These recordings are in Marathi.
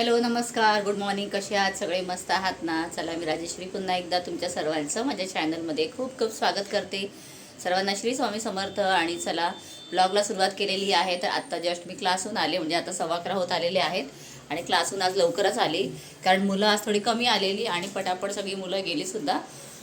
हॅलो नमस्कार. गुड मॉर्निंग कसे आहात? सगळे मस्त आहात ना? चला मी राजेश्री पुन्हा एकदा तुमच्या सर्वांचं माझ्या चॅनलमध्ये खूप खूप स्वागत करते. सर्वांना श्री स्वामी समर्थ आणि चला ब्लॉगला सुरुवात केलेली आहे. तर आत्ता जस्ट मी क्लासहून आले म्हणजे आता सव्वा अकरा होत आलेले आहेत. आणि क्लासहून आज लवकरच आली कारण मुलं आज थोडी कमी आलेली आणि पटापट सगळी मुलं गेलीसुद्धा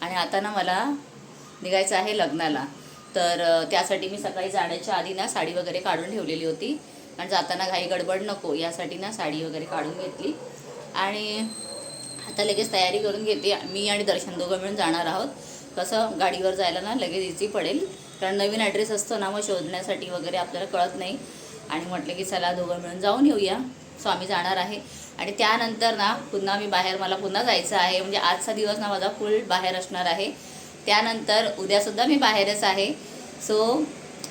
आणि आता ना मला निघायचं आहे लग्नाला. तर त्यासाठी मी सकाळी जाण्याच्या आधी ना साडी वगैरे काढून ठेवलेली होती. कारण जाताना घाई गडबड नको यासाठी ना साडी वगैरे काढून घेतली. आणि आता लगेच तयारी करून घेते. मी आणि दर्शन दोघं मिळून जाणार आहोत. कसं गाडीवर जायला ना लगेच इझी पडेल. कारण नवीन ॲड्रेस असतो ना मग शोधण्यासाठी वगैरे आपल्याला कळत नाही. आणि म्हटलं की चला दोघं मिळून जाऊन येऊया. स्वामी जाणार आहे. आणि त्यानंतर ना पुन्हा मी बाहेर मला पुन्हा जायचं आहे. म्हणजे आजचा दिवस ना माझा फुल बाहेर असणार आहे. त्यानंतर उद्यासुद्धा मी बाहेरच आहे. सो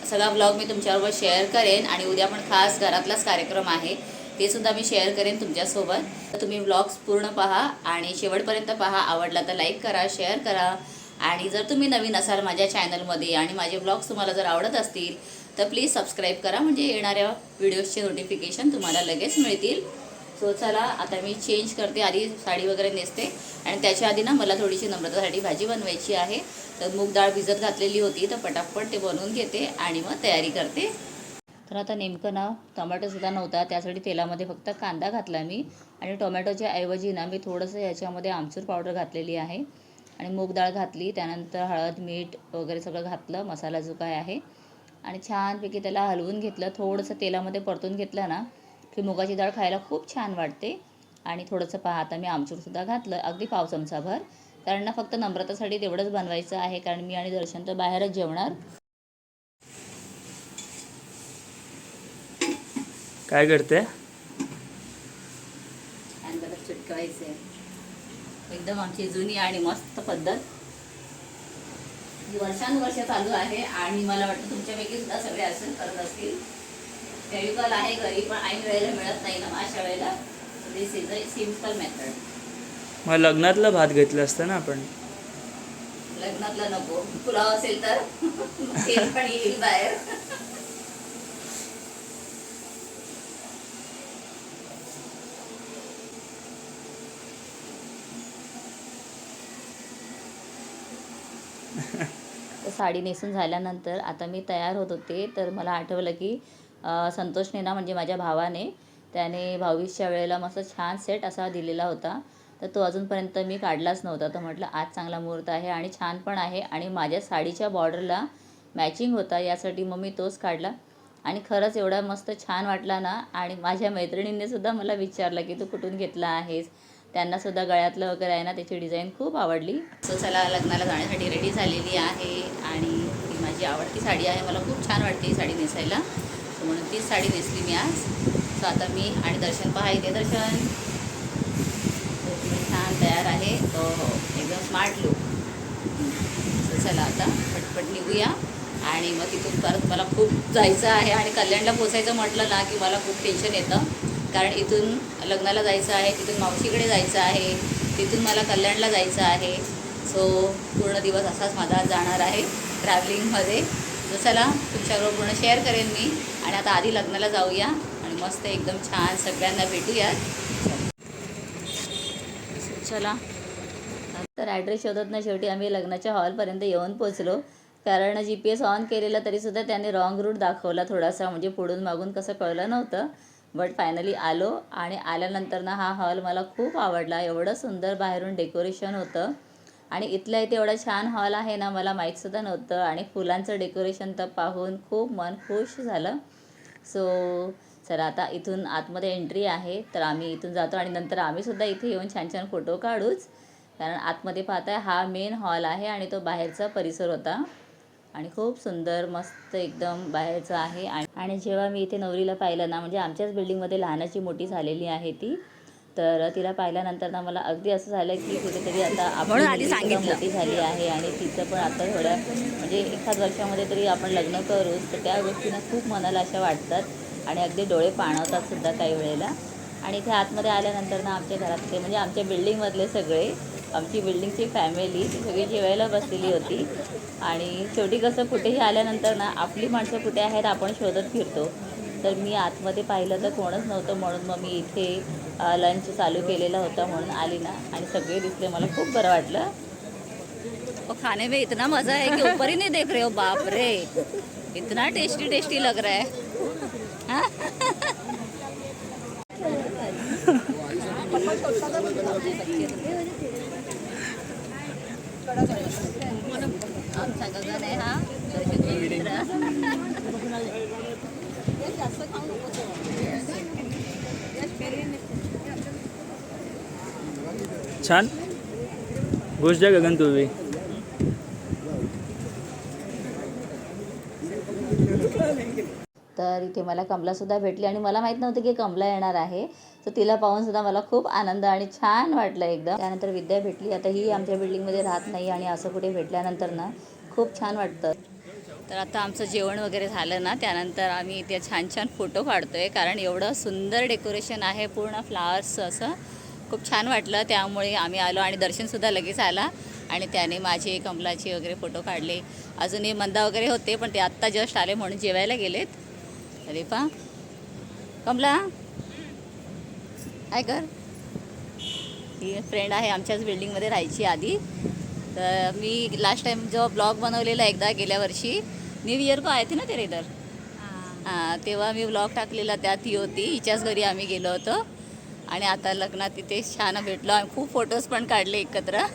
सगळा ब्लॉग मी तुमच्याबरोबर शेअर करेन आणि उद्या पण खास घरातलाच कार्यक्रम आहे. ते सुद्धा मी शेअर करेन तुमच्यासोबत. तर तुम्ही ब्लॉग्स पूर्ण पहा आणि शेवटपर्यंत पहा. आवडला तर लाईक करा शेअर करा. आणि जर तुम्ही नवीन असाल माझ्या चॅनलमध्ये आणि माझे ब्लॉग्स तुम्हाला जर आवडत असतील तर प्लीज सबस्क्राईब करा. म्हणजे येणाऱ्या व्हिडिओजचे नोटिफिकेशन तुम्हाला लगेच मिळतील. सो चला आता मी चेंज करते. आधी साडी वगैरे नेसते. आणि त्याच्या आधी ना मला थोडीशी नम्रतासाठी भाजी बनवायची आहे. तर मूग डाळ भिजत घातलेली होती तर पटापट ते बनवून घेते आणि मग तयारी करते. तर आता नेमकं ना टोमॅटोसुद्धा नव्हता त्यासाठी तेलामध्ये फक्त कांदा घातला मी. आणि टोमॅटोच्या ऐवजी ना मी थोडंसं याच्यामध्ये आमचूर पावडर घातलेली आहे. आणि मूग डाळ घातली त्यानंतर हळद मीठ वगैरे सगळं घातलं मसाला जो काय आहे. आणि छानपैकी त्याला हलवून घेतलं थोडंसं तेलामध्ये परतून घेतलं ना की मुगाची डाळ खायला खूप छान वाटते. आणि थोडंसं पहा आता मी आमचूरसुद्धा घातलं अगदी पाव चमचाभर. कारण ना फक्त नम्रतासाठी तेवढंच बनवायचं आहे कारण मी आणि दर्शन तर बाहेरच जेवणार. काय करते? चिटकवायचे एकदम आमची जुनी आणि मस्त पद्धत. वर्षानुवर्ष चालू आहे आणि मला वाटतं तुमच्यापैकी सुद्धा सगळे असं करत असतील. फेविकॉल आहे घरी पण ऐन वेळेला मिळत नाही ना अशा वेळेला. This is a simple method मग लग्नातलं भात घेतलं असतं ना आपण. लग्नातला नको. पुलाव असेल तर. तेल पण येईल बाहेर. साडी नेसून झाल्यानंतर आता मी तयार होत होते तर मला आठवलं की अं, संतोषने ना म्हणजे माझ्या भावाने त्याने भाऊबीजच्या वेळेला मस्त छान सेट असा दिलेला होता. तर तो अजूनपर्यंत मी काढलाच नव्हता. तर म्हटलं आज चांगला मुहूर्त आहे आणि छान पण आहे आणि माझ्या साडीच्या बॉर्डरला मॅचिंग होता यासाठी मग मी तोच काढला. आणि खरंच एवढा मस्त छान वाटला ना आणि माझ्या मैत्रिणींनीसुद्धा मला विचारलं की तू कुठून घेतला आहेस? त्यांनासुद्धा गळ्यातलं वगैरे आहे ना त्याची डिझाईन खूप आवडली. सो चला लग्नाला जाण्यासाठी रेडी झालेली आहे आणि ही माझी आवडती साडी आहे. मला खूप छान वाटते ही साडी नेसायला. म्हणून तीच साडी नेसली मी आज. सो आता मी आणि दर्शन पहा इथे दर्शन. तो छान तयार आहे. एकदम स्मार्ट लुक चला आता पटपट निघूया. आणि मग तिथून परत मला खूप जायचं आहे आणि कल्याणला पोचायचं म्हटलं ना की मला खूप टेन्शन येतं. कारण इथून लग्नाला जायचं आहे तिथून मावशीकडे जायचं आहे तिथून मला कल्याणला जायचं आहे. सो पूर्ण दिवस असाच माझा जाणार आहे ट्रॅव्हलिंगमध्ये चला तुमच्याबरोबर पूर्ण शेअर करेन मी. आणि आता आधी लग्नाला जाऊया. आणि मस्त एकदम छान सगळ्यांना भेटूया चला तर ॲड्रेस शोधत ना शेवटी आम्ही लग्नाच्या हॉलपर्यंत येऊन पोचलो. कारण जी पी एस ऑन केलेला तरीसुद्धा त्याने रॉंग रूट दाखवला थोडासा. म्हणजे पुढून मागून कसं कळलं नव्हतं. बट फायनली आलो आणि आल्यानंतर ना हा हॉल मला खूप आवडला. एवढं सुंदर बाहेरून डेकोरेशन होतं. आणि इथल्या इथे एवढा छान हॉल आहे ना मला माहीतसुद्धा नव्हतं. आणि फुलांचं डेकोरेशन तर पाहून खूप मन खुश झालं. सो चला आता इथून आतमध्ये एंट्री आहे तर आम्ही इथून जातो आणि नंतर आम्हीसुद्धा इथे येऊन छान छान फोटो काढूच. कारण आतमध्ये पाहताय हा मेन हॉल आहे आणि तो बाहेरचा परिसर होता. आणि खूप सुंदर मस्त एकदम बाहेरचं आहे. आणि जेव्हा मी इथे नवरीला पाहिलं ना म्हणजे आमच्याच बिल्डिंगमध्ये लहानाची मोठी झालेली आहे ती. तर तिला पाहिल्यानंतर ना मला अगदी असं झालं की कुठेतरी आता आधी सुद्धा सांगितलं. मोठी झाली आहे आणि तिचं पण आता थोड्या म्हणजे एखाद वर्षामध्ये तरी आपण लग्न करूच तर त्या गोष्टींना खूप मनाला अशा वाटतात. आणि अगदी डोळे पाणवतात सुद्धा काही वेळेला. आणि इथे आतमध्ये आल्यानंतर ना आमच्या घरातले म्हणजे आमच्या बिल्डिंगमधले सगळे आमची बिल्डिंगची फॅमिली ती सगळी जेवायला बसलेली होती. आणि शेवटी कसं कुठेही आल्यानंतर ना आपली माणसं कुठे आहेत आपण शोधत फिरतो. तर मी आतमध्ये पाहिलं तर कोणच नव्हतं म्हणून मग मी इथे लंच चालू केलेला होता म्हणून आली ना. आणि सगळे दिसले मला खूप बरं वाटलं. खाने में इतना मज़ा है कि ऊपर ही नहीं देख रहे हो? बाप रे! इतना टेस्टी टेस्टी लग रहा है. आमचा गगन आहे हा छान. घुस जा गगन तू तर इथे मला कमलासुद्धा भेटली आणि मला माहीत नव्हतं की कमला येणार आहे. तर तिला पाहून सुद्धा मला खूप आनंद आणि छान वाटलं एकदम. त्यानंतर विद्या भेटली. आता ही आमच्या बिल्डिंगमध्ये राहत नाही आणि असं कुठे भेटल्यानंतर ना खूप छान वाटतं. तर आता आमचं जेवण वगैरे झालं ना त्यानंतर आम्ही इथे छान छान फोटो काढतो आहे कारण एवढं सुंदर डेकोरेशन आहे पूर्ण फ्लावर्सचं असं खूप छान वाटलं. त्यामुळे आम्ही आलो आणि दर्शनसुद्धा लगेच आला. आणि त्याने माझे कमलाचे वगैरे फोटो काढले. अजूनही मंदा वगैरे होते पण ते आत्ता जस्ट आले म्हणून जेवायला गेलेत. अरे पा कमला? काय कर. ही फ्रेंड आहे आमच्याच बिल्डिंगमध्ये राहायची आधी. तर मी लास्ट टाइम जेव्हा ब्लॉग बनवलेला एकदा गेल्या वर्षी न्यू इयर को आये थे ना तेरे इधर? हां. तेव्हा मी ब्लॉग टाकलेला त्यात ती होती हिच्याच घरी आम्ही गेलो होतो. आणि आता लग्नात तिथे छान भेटलो आम्ही खूप फोटोज पण काढले एकत्र.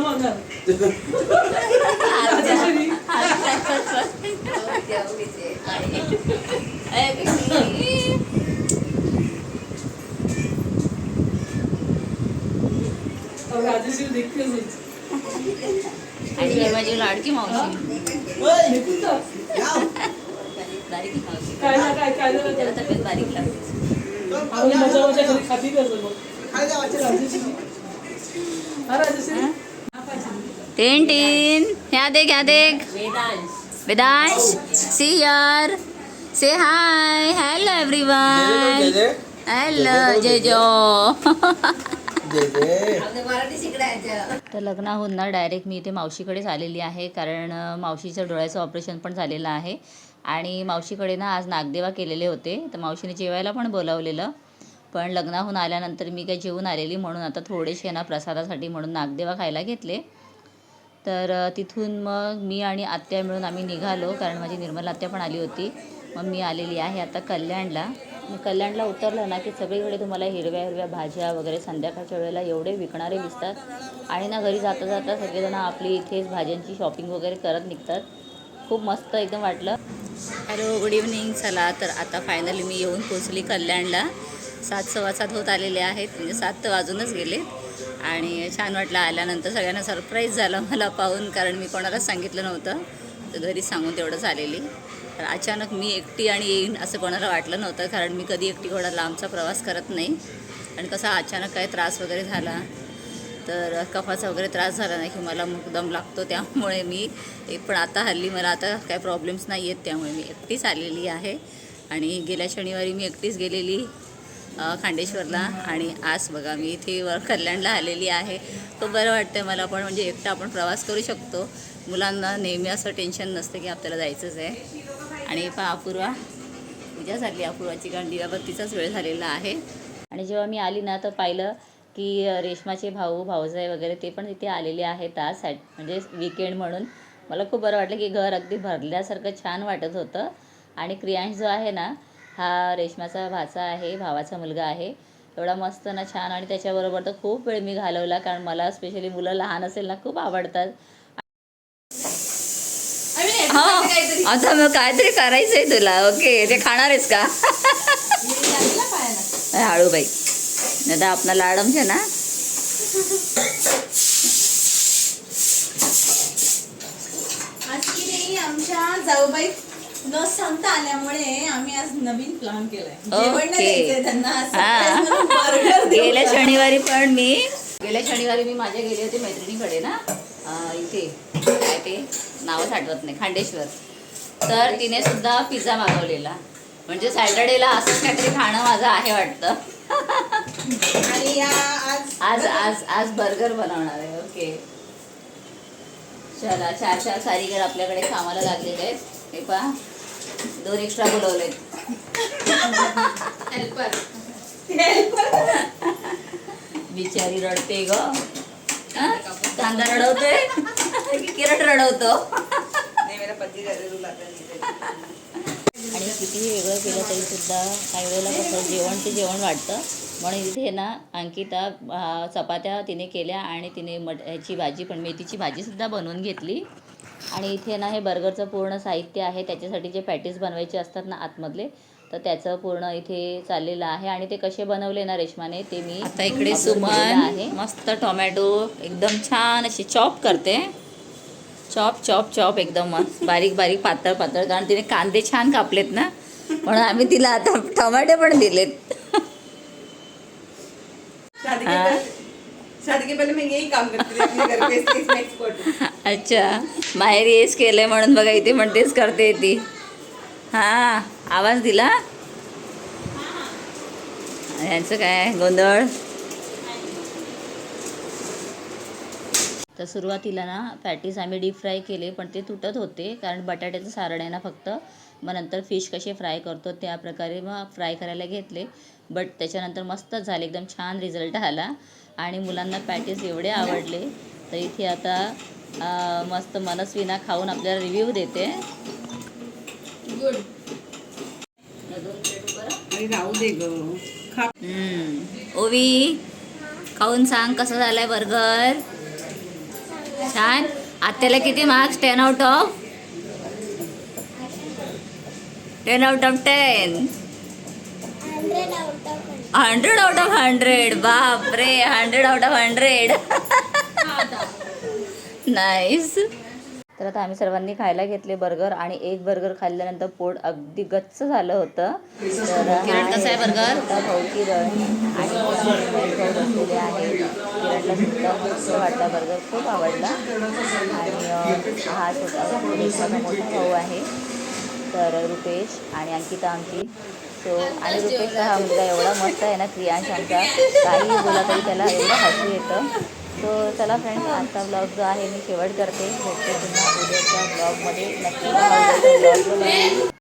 मागणार अब राजेश्री देखते आणि ही माझी लाडकी मावशी निघून जा बारीक मावशी काय ना काय काय झालं त्याला तर तब्येत बारीक लागते आम्ही मजा मजा घरी खाती करतो टिन टिन ह्या देख ह्या देख. वेदांश सी यार से हाय हॅलो एव्हरीवन. हॅलो जेजो जे जे तर लग्नाहून ना डायरेक्ट मी इथे मावशीकडेच आलेली आहे कारण अ, मावशीचं डोळ्याचं ऑपरेशन पण झालेलं आहे. आणि मावशीकडे ना आज नागदेवा केलेले होते तर मावशीने जेवायला पण बोलावलेलं. पण लग्नाहून आल्यानंतर मी काही जेवून आलेली म्हणून आता थोडेसे ना प्रसादासाठी म्हणून नागदेवा खायला घेतले. तर तिथून मग मी आणि आत्या मिळून आम्ही निघालो कारण माझी निर्मला आत्या पण आली होती. मग मी आलेली आहे आता कल्याणला. मी कल्याणला उतरलं ना की सगळीकडे तुम्हाला हिरव्या हिरव्या भाज्या वगैरे संध्याकाळच्या वेळेला एवढे विकणारे दिसतात. आणि ना घरी जाता जाता सगळेजण आपली इथेच भाज्यांची शॉपिंग वगैरे करत निघतात. खूप मस्त एकदम वाटलं. Hello good evening. चला तर आता फायनली मी येऊन पोचली कल्याणला. सात सव्वा सात होत आलेले आहेत. म्हणजे सात तर वाजूनच गेलेत. आणि छान वाटलं आल्यानंतर सगळ्यांना सरप्राईज झालं मला पाहून कारण मी कोणालाच सांगितलं नव्हतं. तर घरी सांगून तेवढंच आलेली. तर अचानक मी एकटी आणि येईन असं कोणाला वाटलं नव्हतं कारण मी कधी एकटी कोणा लांबचा प्रवास करत नाही. आणि कसा अचानक काय त्रास वगैरे झाला तर कफाचा वगैरे त्रास झाला नाही की मला मुकदम लागतो त्यामुळे मी पण आता हल्ली मला आता काय प्रॉब्लेम्स नाही आहेत त्यामुळे मी एकटीच आलेली आहे. आणि गेल्या शनिवारी मी एकटीच गेलेली. खांडेश्वरला. आणि आज बघा मी इथे वर कल्याणला आलेली आहे. तो बरं वाटतं मला पण म्हणजे एकटा आपण प्रवास करू शकतो. मुलांना नेहमी असं टेन्शन नसतं की आपल्याला जायचंच आहे. आणि पहा अपूर्वा. पूजा झाली अपूर्वाची कारण दिवाबत्तीचाच वेळ झालेला आहे. आणि जेव्हा मी आली ना तर पाहिलं की रेशमाचे भाऊ भाऊजाई वगैरे ते पण तिथे आलेले आहेत आज सॅट म्हणजे विकेंड म्हणून. मला खूप बरं वाटलं की घर अगदी भरल्यासारखं छान वाटत होतं. आणि क्रियांश जो आहे ना हा रेशमाचा भाचा आहे भावाचा मुलगा आहे. एवढा मस्त ना छान आणि त्याच्याबरोबर तर खूप वेळ मी घालवला कारण मला स्पेशली मुलं लहान असेल ना खूप आवडतात. हो आता मग काहीतरी करायचंय तुला. ओके ते खाणार आहेस का? हळू बाई दादा आपला लाडम છે ना? आज की नाही आमच्या जाऊबाई न सांगता आल्यामुळे आम्ही आज नवीन प्लॅन केलाय. त्यांना हा. गेल्या? शनिवारी पण मी गेल्या शनिवारी मी माझ्या गेली होती मैत्रिणीकडे ना इथे. काय ते? नावच आठवत नाही खांडेश्वर. तर तिने सुद्धा पिझ्झा मागवलेला. म्हणजे सॅटर्डेला असंच काहीतरी खाणं माझं आहे वाटतं. आणि आज आज आज बर्गर बनवणार आहे ओके चला चार चार कारीगर आपल्याकडे कामाला लागलेले आहेत. हे पहा. दोन एक्स्ट्रा बोलवलेत. हेल्पर बिचारी रडते ग? कांदा रडवते. की किरण रडवतो आणि कितीही वेगळं केलं तरी सुद्धा काही वेळेला कसं जेवण ते जेवण वाटतं. म्हणून इथे ना अंकिता चपात्या तिने केल्या आणि तिने मट ह्याची भाजी पण मेथीची भाजीसुद्धा बनवून घेतली. आणि इथे ना हे बर्गरचं पूर्ण साहित्य आहे. त्याच्यासाठी जे पॅटीस बनवायचे असतात ना आतमधले तर त्याचं पूर्ण इथे चाललेलं आहे. आणि ते कसे बनवले ना रेशमाने ते मी आता इकडे सुमन आहे. मस्त टोमॅटो एकदम छान अशी चॉप करते. चॉप चॉप चॉप एकदम मस्त. बारीक बारीक पातळ पातळ. कारण तिने कांदे छान कापलेत ना. म्हणून आम्ही तिला आता टमाटे पण दिलेत. शादी के पहले मैं यही काम करती थी अपने घर पे इसमें एक्सपर्ट हूँ अच्छा. माहेरी हेच केलंय म्हणून बघा इथे म्हणतेच करते ती. हा आवाज दिला? यांचं काय? गोंधळ? तर सुरुवातीला ना पॅटीस आम्ही डीप फ्राय केले पण ते तुटत होते कारण बटाट्याचं सारण आहे ना फक्त. मग नंतर फिश कसे फ्राय करतो त्या प्रकारे मग फ्राय करायला घेतले. बट त्याच्यानंतर मस्तच झाले एकदम छान रिझल्ट आला. आणि मुलांना पॅटीस एवढे आवडले तर इथे आता मस्त मनस्विना खाऊन आपल्याला रिव्ह्यू देते. राहू दे ग. ओवी खाऊन सांग कसं झालंय बर्गर? छान. आत्याला किती marks ten out of ten out of ten hundred out of hundred. बाप रे hundred out of hundred. Nice. तर आता आम्ही सर्वांनी खायला घेतले बर्गर आणि एक बर्गर खाल्ल्यानंतर पोट अगदी गच्च झालं होतं. किरण कसं आहे बर्गर? भाऊ किरण बसलेले आहे किरणला सुद्धा मस्त वाटला बर्गर खूप आवडला. आणि हा छोटा मोठा भाऊ आहे. तर रुपेश आणि अंकिता आमची सो आणि रुपेशचा हा मुलगा एवढा मस्त आहे ना क्रियांश आमचा. काही बोला तरी त्याला एवढं हसू येतं. सो चला फ्रेंड्स आजचा ब्लॉग जो आहे मी शेवट करते. भेटते पुन्हा उद्याच्या ब्लॉगमध्ये नक्की ब्लॉग